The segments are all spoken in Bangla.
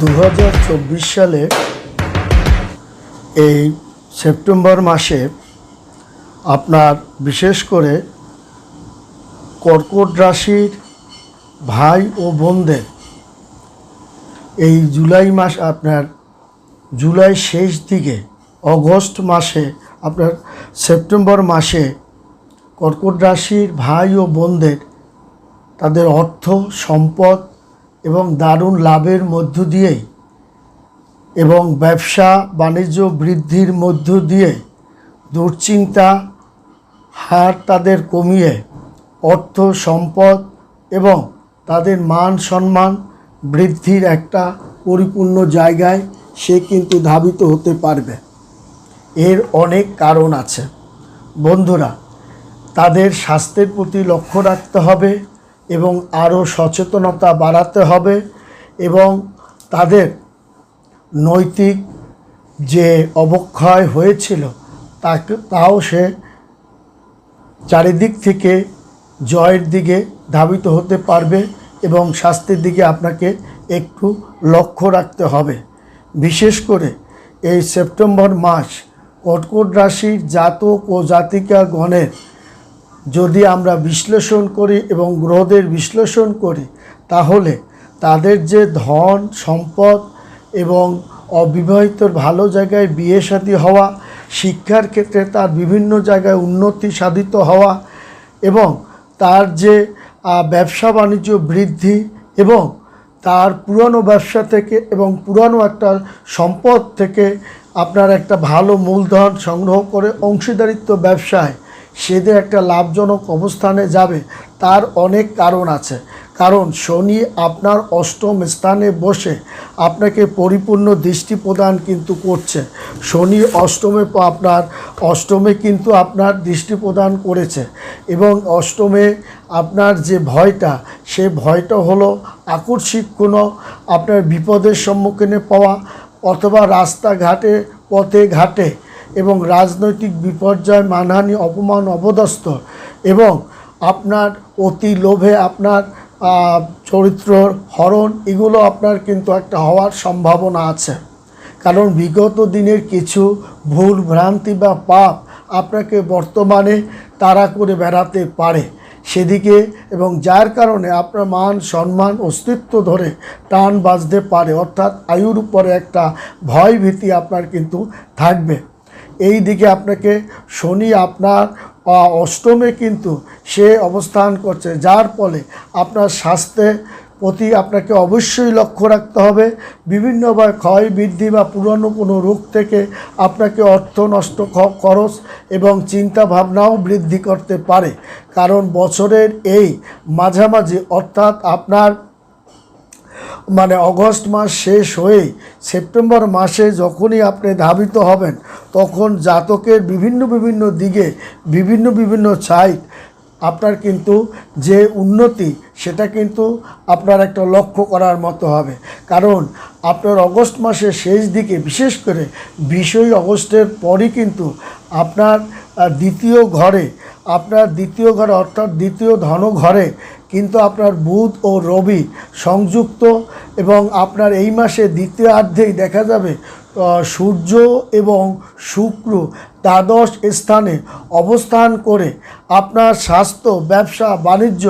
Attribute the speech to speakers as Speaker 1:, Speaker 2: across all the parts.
Speaker 1: দু হাজার চব্বিশ সালে এই সেপ্টেম্বর মাসে আপনার বিশেষ করে কর্কট রাশির ভাই ও বোনদের এই জুলাই মাস আপনার জুলাই শেষ দিকে, অগস্ট মাসে আপনার সেপ্টেম্বর মাসে কর্কট রাশির ভাই ও বোনদের তাদের অর্থ সম্পদ এবং দারুণ লাভের মধ্য দিয়েই এবং ব্যবসা বাণিজ্য বৃদ্ধির মধ্য দিয়ে দুশ্চিন্তা, হার তাদের কমিয়ে অর্থ সম্পদ এবং তাদের মান সম্মান বৃদ্ধির একটা পরিপূর্ণ জায়গায় সে কিন্তু ধাবিত হতে পারবে। এর অনেক কারণ আছে। বন্ধুরা, তাদের স্বাস্থ্যের প্রতি লক্ষ্য রাখতে হবে। এবং আরও সচেতনতা বাড়াতে হবে এবং তাদের নৈতিক যে অবক্ষয় হয়েছিল, তাকে, তাও সে চারিদিক থেকে জয়ের দিকে ধাবিত হতে পারবে এবং স্বাস্থ্যের দিকে আপনাকে একটু লক্ষ্য রাখতে হবে। বিশেষ করে এই সেপ্টেম্বর মাস কর্কট রাশির জাতক ও জাতিকা গণের যদি আমরা বিশ্লেষণ করি এবং গ্রহদের বিশ্লেষণ করি, তাহলে তাদের যে ধন, সম্পদ এবং অবিবাহিতর ভালো জায়গায় বিয়ে শাদী হওয়া, শিক্ষার ক্ষেত্রে তার বিভিন্ন জায়গায় উন্নতি সাধিত হওয়া এবং তার যে ব্যবসা বাণিজ্য বৃদ্ধি এবং তার পুরনো ব্যবসা থেকে এবং পুরনো একটা সম্পদ থেকে আপনার একটা ভালো মূলধন সংগ্রহ করে অংশীদারিত্ব ব্যবসায় সেদের একটা লাভজনক অবস্থানে যাবে তার অনেক কারণ আছে। কারণ শনি আপনার অষ্টম স্থানে বসে আপনাকে পরিপূর্ণ দৃষ্টি প্রদান কিন্তু করছে। শনি অষ্টমে আপনার, অষ্টমে কিন্তু আপনার দৃষ্টি প্রদান করেছে এবং অষ্টমে আপনার যে ভয়টা, সে ভয়টা হলো আকস্মিক কোনো আপনার বিপদের সম্মুখীনে পাওয়া অথবা রাস্তাঘাটে পথে ঘাটে এবং রাজনৈতিক বিপর্যয়, মানহানি, অপমান অবদস্ত এবং আপনার অতি লোভে আপনার চরিত্র হরণ, এগুলো আপনার কিন্তু একটা হওয়ার সম্ভাবনা আছে। কারণ বিগত দিনের কিছু ভুল ভ্রান্তি বা পাপ আপনাকে বর্তমানে তাড়া করে বেড়াতে পারে। সেদিকে এবং যার কারণে আপনার মান, সম্মান, অস্তিত্ব ধরে টান বাজতে পারে। অর্থাৎ আয়ুর উপরে একটা ভয় ভীতি আপনার কিন্তু থাকবে। এই দিকে আপনাকে শনি আপনার অষ্টমে কিন্তু সে অবস্থান করছে, যার ফলে আপনার স্বাস্থ্যে প্রতি আপনাকে অবশ্যই লক্ষ্য রাখতে হবে। বিভিন্নভাবে ক্ষয় বৃদ্ধি বা পুরনো কোনো রোগ থেকে আপনাকে অর্থ নষ্ট খরচ এবং চিন্তা ভাবনাও বৃদ্ধি করতে পারে। কারণ বছরের এই মাঝামাঝি অর্থাৎ আপনার মানে অগস্ট মাস শেষ হয়ে সেপ্টেম্বর মাসে যখনই আপনি ধাবিত হবেন, তখন জাতকের বিভিন্ন বিভিন্ন দিকে বিভিন্ন বিভিন্ন সাইট আপনার কিন্তু যে উন্নতি, সেটা কিন্তু আপনার একটা লক্ষ্য করার মতো হবে। কারণ আপনার অগস্ট মাসের শেষ দিকে, বিশেষ করে বিশই অগস্টের পরই কিন্তু আপনার দ্বিতীয় ঘরে, আপনার দ্বিতীয় ঘরে অর্থাৎ দ্বিতীয় ধন ঘরে কিন্তু আপনার বুধ ও রবি সংযুক্ত এবং আপনার এই মাসে দ্বিতীয় অর্ধেই দেখা যাবে সূর্য এবং শুক্র দ্বাদশ স্থানে অবস্থান করে আপনার স্বাস্থ্য, ব্যবসা, বাণিজ্য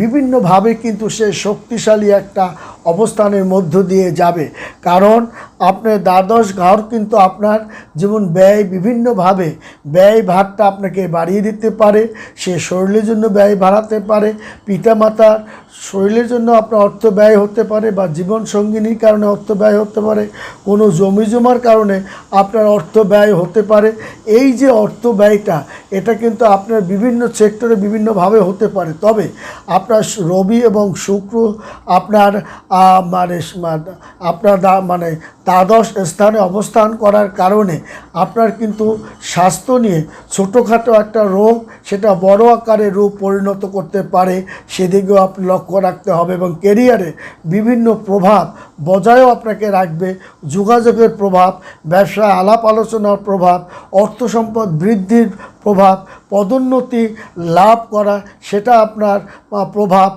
Speaker 1: বিভিন্নভাবে কিন্তু সে শক্তিশালী একটা অবস্থানের মধ্য দিয়ে যাবে। কারণ আপনার দ্বাদশ ঘর কিন্তু আপনার যেমন ব্যয় বিভিন্নভাবে, ব্যয় ভারটা আপনাকে বাড়িয়ে দিতে পারে, সে শরীরের জন্য ব্যয় বাড়াতে পারে, পিতামাতার শরীরের জন্য আপনার অর্থ ব্যয় হতে পারে বা জীবন সঙ্গিনীর কারণে অর্থ ব্যয় হতে পারে, কোনো জমি জমার কারণে আপনার অর্থ ব্যয় হতে পারে এই যে অর্থ ব্যয়টা, এটা কিন্তু আপনার বিভিন্ন সেক্টরে বিভিন্নভাবে হতে পারে। তবে আপনার রবি এবং শুক্র আপনার মানে আপনার মানে দ্বাদশ স্থানে অবস্থান করার কারণে আপনার কিন্তু স্বাস্থ্য নিয়ে ছোটোখাটো একটা রোগ, সেটা বড় আকারে রূপ পরিণত করতে পারে। সেদিকেও আপনি লক্ষ্য রাখতে হবে এবং কেরিয়ারে বিভিন্ন প্রভাব বজায়ও আপনাকে রাখবে। যোগাযোগের প্রভাব ব্যবসা আলাপ আলোচনার প্রভাব, অর্থ সম্পদ বৃদ্ধির প্রভাব, পদোন্নতি লাভ করা, সেটা আপনার প্রভাব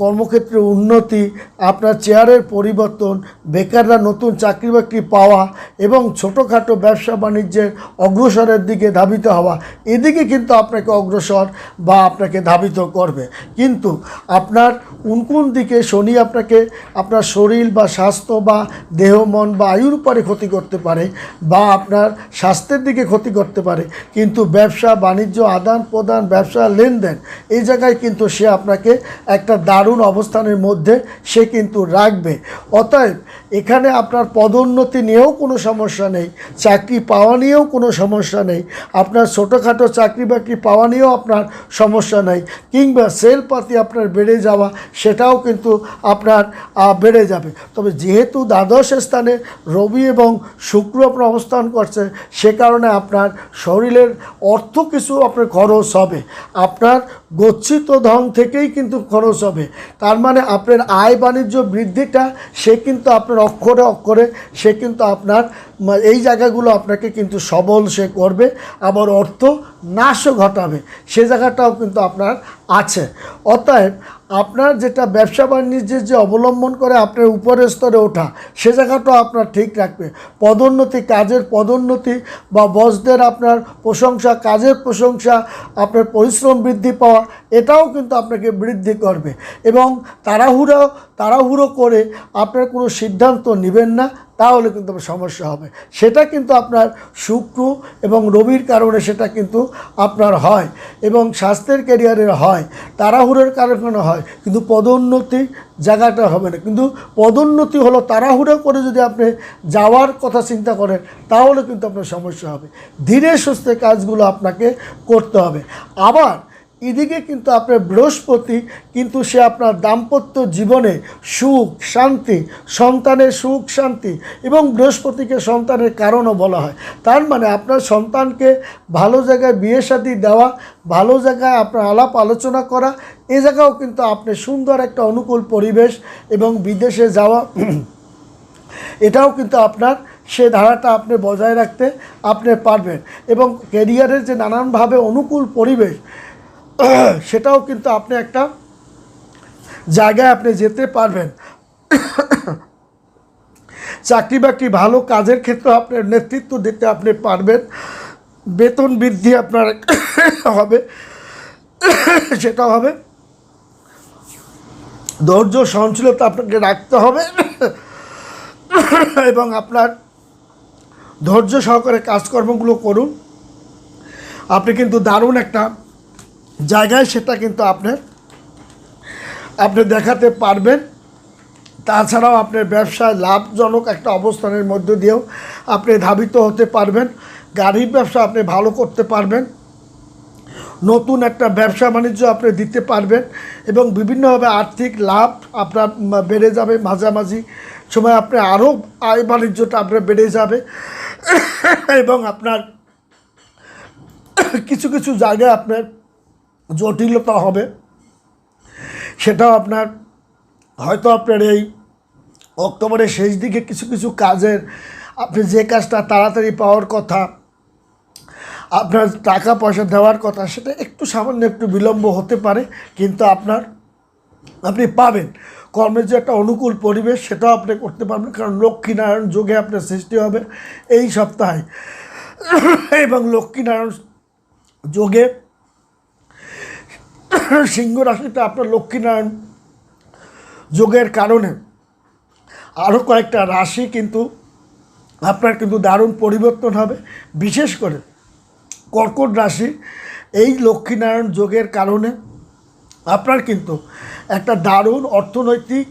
Speaker 1: কর্মক্ষেত্রে উন্নতি, আপনার চেয়ারের পরিবর্তন, বেকাররা নতুন চাকরি বাকরি পাওয়া এবং ছোটোখাটো ব্যবসা বাণিজ্যের অগ্রসরের দিকে ধাবিত হওয়া, এদিকে কিন্তু আপনাকে অগ্রসর বা আপনাকে ধাবিত করবে। কিন্তু আপনার কোন কোন দিকে শনি আপনাকে আপনার শরীর বা স্বাস্থ্য বা দেহ, মন বা আয়ুর উপরে ক্ষতি করতে পারে বা আপনার স্বাস্থ্যের দিকে ক্ষতি করতে পারে, কিন্তু ব্যবসা, বাণিজ্য আদান প্রদান ব্যবসা, লেনদেন, এই জায়গায় কিন্তু সে আপনাকে একটা দারুণ অবস্থানের মধ্যে সে কিন্তু রাখবে। অতএব এখানে আপনার পদোন্নতি নিয়েও কোনো সমস্যা নেই, চাকরি পাওয়া নিয়েও কোনো সমস্যা নেই, আপনার ছোটোখাটো চাকরি বাকরি পাওয়া নিয়েও আপনার সমস্যা নেই, কিংবা সেল পাতি আপনার বেড়ে যাওয়া সেটাও কিন্তু আপনার বেড়ে যাবে। তবে যেহেতু দ্বাদশ স্থানে রবি এবং শুক্র আপনার অবস্থান করছে, সে কারণে আপনার শরীরের অর্থ কিছু আপনার খরচ হবে। আপনার গচ্ছিত ধন থেকেই কিন্তু খরচ হবে। তার মানে আপনার আয় বাণিজ্য বৃদ্ধিটা, সে কিন্তু আপনার অক্ষরে অক্ষরে, সে কিন্তু আপনার এই জায়গাগুলো আপনাকে কিন্তু সবল সে করবে, আবার অর্থ নাশও ঘটাবে। সে জায়গাটাও কিন্তু আপনার আছে। অতএব আপনার যেটা ব্যবসা বাণিজ্যের যে অবলম্বন করে আপনার উপরের স্তরে ওঠা, সে জায়গাটাও আপনার ঠিক রাখবে। পদোন্নতি কাজের পদোন্নতি বা বসদের আপনার প্রশংসা, কাজের প্রশংসা, আপনার পরিশ্রম বৃদ্ধি পাওয়া, এটাও কিন্তু আপনাকে বৃদ্ধি করবে। এবং তাড়াহুড়ো তাড়াহুড়ো করে আপনার কোনো সিদ্ধান্ত নেবেন না। তাহলে কিন্তু সমস্যা হবে। সেটা কিন্তু আপনার শুক্র এবং রবির কারণে সেটা কিন্তু আপনার হয় এবং স্বাস্থ্যের ক্যারিয়ারের হয়, তাড়াহুড়োর কারণে হয়। কিন্তু পদোন্নতি জায়গাটা হবে না। কিন্তু পদোন্নতি হলো তাড়াহুড়ো করে যদি আপনি যাওয়ার কথা চিন্তা করেন, তাহলে কিন্তু আপনার সমস্যা হবে। ধীরে সুস্থে কাজগুলো আপনাকে করতে হবে। আবার এদিকে কিন্তু আপনার বৃহস্পতি কিন্তু সে আপনার দাম্পত্য জীবনে সুখ, শান্তি, সন্তানের সুখ, শান্তি এবং বৃহস্পতিকে সন্তানের কারণও বলা হয়। তার মানে আপনার সন্তানকে ভালো জায়গায় বিয়ে শাদী দেওয়া, ভালো জায়গায় আপনার আলাপ আলোচনা করা, এ জায়গাও কিন্তু আপনি সুন্দর একটা অনুকূল পরিবেশ এবং বিদেশে যাওয়া, এটাও কিন্তু আপনার সে ধারাটা আপনি বজায় রাখতে আপনি পারবেন এবং ক্যারিয়ারের যে নানানভাবে অনুকূল পরিবেশ সেটাও কিন্তু আপনি একটা জায়গায় আপনি যেতে পারবেন। চাকরি বাকরি ভালো কাজের ক্ষেত্রে আপনার নেতৃত্ব দিতে আপনি পারবেন। বেতন বৃদ্ধি আপনার হবে। সেটা হবে। ধৈর্য সহনশীলতা আপনাকে রাখতে হবে। এবং আপনার ধৈর্য সহকারে কাজকর্মগুলো করুন। আপনি কিন্তু দারুণ একটা জায়গায় সেটা কিন্তু আপনার আপনি দেখাতে পারবেন। তাছাড়াও আপনার ব্যবসায় লাভজনক একটা অবস্থানের মধ্য দিয়েও আপনি ধাবিত হতে পারবেন। গাড়ির ব্যবসা আপনি ভালো করতে পারবেন। নতুন একটা ব্যবসা বাণিজ্য আপনি দিতে পারবেন এবং বিভিন্নভাবে আর্থিক লাভ আপনার বেড়ে যাবে মাঝামাঝি সময়। আপনি আরও আয় বাণিজ্যটা আপনার বেড়ে যাবে এবং আপনার কিছু কিছু জায়গায় আপনার জটিলতা হবে। সেটাও আপনার, হয়তো আপনার এই অক্টোবরের শেষ দিকে কিছু কিছু কাজের, আপনি যে কাজটা তাড়াতাড়ি পাওয়ার কথা, আপনার টাকা পয়সা দেওয়ার কথা, সেটা একটু সামান্য একটু বিলম্ব হতে পারে, কিন্তু আপনার, আপনি পাবেন। কর্মের যে একটা অনুকূল পরিবেশ, সেটাও আপনি করতে পারবেন, কারণ লক্ষ্মীনারায়ণ যোগে আপনার সৃষ্টি হবে এই সপ্তাহে। এবং লক্ষ্মীনারায়ণ যোগে সিংহ রাশিতে আপনার লক্ষ্মীনারায়ণ যোগের কারণে আরও কয়েকটা রাশি কিন্তু আপনার কিন্তু দারুণ পরিবর্তন হবে। বিশেষ করে কর্কট রাশি, এই লক্ষ্মীনারায়ণ যোগের কারণে আপনার কিন্তু একটা দারুণ অর্থনৈতিক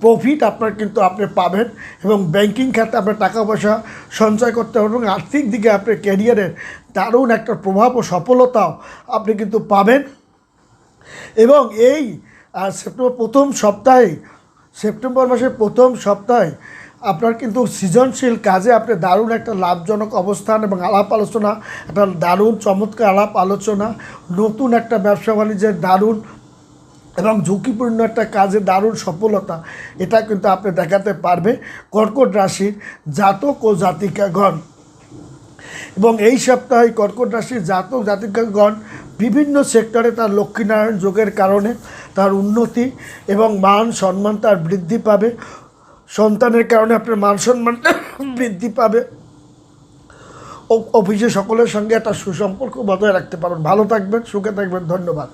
Speaker 1: প্রফিট আপনার কিন্তু আপনি পাবেন এবং ব্যাংকিং খাতে আপনার টাকা পয়সা সঞ্চয় করতে পারবেন এবং আর্থিক দিকে আপনার ক্যারিয়ারের দারুণ একটা প্রভাব ও সফলতাও আপনি কিন্তু পাবেন। এবং এই সেপ্টেম্বর প্রথম সপ্তাহে, সেপ্টেম্বর মাসের প্রথম সপ্তাহে আপনার কিন্তু সৃজনশীল কাজে আপনি দারুণ একটা লাভজনক অবস্থান এবং আলাপ আলোচনা, একটা দারুণ চমৎকার আলাপ আলোচনা, নতুন একটা ব্যবসা বাণিজ্যের দারুণ এবং ঝুঁকিপূর্ণ একটা কাজে দারুণ সফলতা, এটা কিন্তু আপনি দেখাতে পারবে কর্কট রাশির জাতক ও জাতিকাগণ। এবং এই সপ্তাহে কর্কট রাশির জাতক জাতিকাগণ বিভিন্ন সেক্টরে তার লক্ষ্মীনারায়ণ যোগের কারণে তার উন্নতি এবং মান সম্মান তার বৃদ্ধি পাবে। সন্তানের কারণে আপনার মান সম্মান বৃদ্ধি পাবে। অফিসে সকলের সঙ্গে একটা সুসম্পর্ক বজায় রাখতে পারবেন। ভালো থাকবেন, সুখে থাকবেন। ধন্যবাদ।